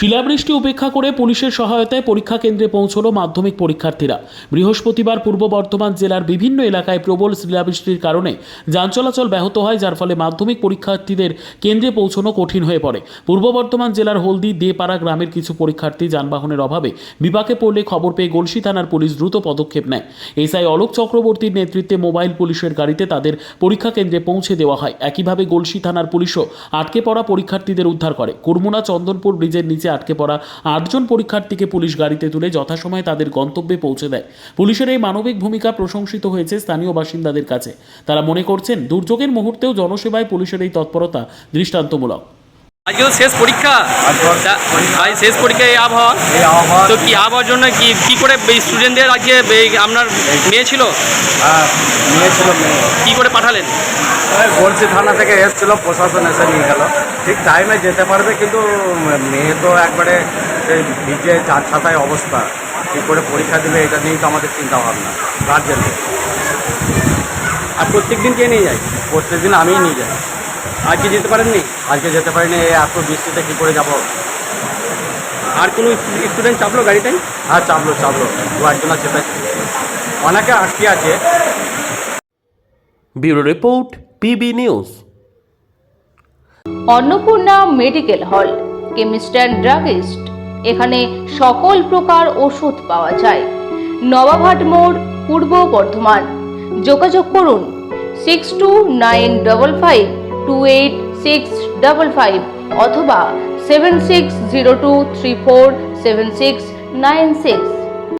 শিলাবৃষ্টি উপেক্ষা করে পুলিশের সহায়তায় পরীক্ষা কেন্দ্রে পৌঁছলো মাধ্যমিক পরীক্ষার্থীরা। বৃহস্পতিবার পূর্ব বর্ধমান জেলার বিভিন্ন এলাকায় প্রবল শিলাবৃষ্টির কারণে যান চলাচল ব্যাহত হয়, যার ফলে মাধ্যমিক পরীক্ষার্থীদের কেন্দ্রে পৌঁছানো কঠিন হয়ে পড়ে। পূর্ব বর্ধমান জেলার হলদি দেপাড়া গ্রামের কিছু পরীক্ষার্থী যানবাহনের অভাবে বিপাকে পড়লে খবর পেয়ে গলসি থানার পুলিশ দ্রুত পদক্ষেপ নেয়। এসআই অলোক চক্রবর্তীর নেতৃত্বে মোবাইল পুলিশের গাড়িতে তাদের পরীক্ষা কেন্দ্রে পৌঁছে দেওয়া হয়। একইভাবে গলসি থানার পুলিশও আটকে পড়া পরীক্ষার্থীদের উদ্ধার করে। কুরমুনা চন্দনপুর ব্রিজের নিচে আটকে পড়া আটজন পরীক্ষার্থীকে পুলিশ গাড়িতে তুলে যথাসময়ে তাদের গন্তব্যে পৌঁছে দেয়। পুলিশের এই মানবিক ভূমিকা প্রশংসিত হয়েছে স্থানীয় বাসিন্দাদের কাছে। তারা মনে করছেন, দুর্যোগের মুহূর্তেও জনসেবায় পুলিশের এই তৎপরতা দৃষ্টান্তমূলক। আজকে তো শেষ পরীক্ষা? আজ শেষ পরীক্ষা এই আবহাওয়া? তো কি আবহাওয়ার জন্য কি কি করে স্টুডেন্টদের আজকে আপনার মেয়ে ছিল? হ্যাঁ, মেয়ে ছিল কি করে পাঠালেন? গলসি থানা থেকে এসেছিল প্রশাসন এসে নিয়ে গেল। ঠিক টাইমে যেতে পারবে কিন্তু মেয়ে তো একবারে সেই ভিজে চার ছাতায় অবস্থা। কী করে পরীক্ষা দেবে এটা নিয়েই তো আমাদের চিন্তা ভাবনা গার্জেনদের আর প্রত্যেক দিন কে নিয়ে যায়? প্রত্যেকদিন আমিই নিয়ে যাই। আজকে যেতে পারেননি? আজকে যেতে পারিনি এই এত বৃষ্টিতে কী করে যাব? আর কোনো স্টুডেন্ট চাপলো গাড়িতে? হ্যাঁ চাপলো চাপলো। দু একজনা চেপেছে অনেকে আটকে আছে। Bureau report PB news. Annapurna medical hall chemist and druggist. এখানে সকল প্রকার ওষুধ পাওয়া যায়। নবাবহাট মোড় পূর্ব বর্ধমান। যোগাযোগ করুন six two nine double five two eight six double five অথবা seven six zero two three four seven six nine six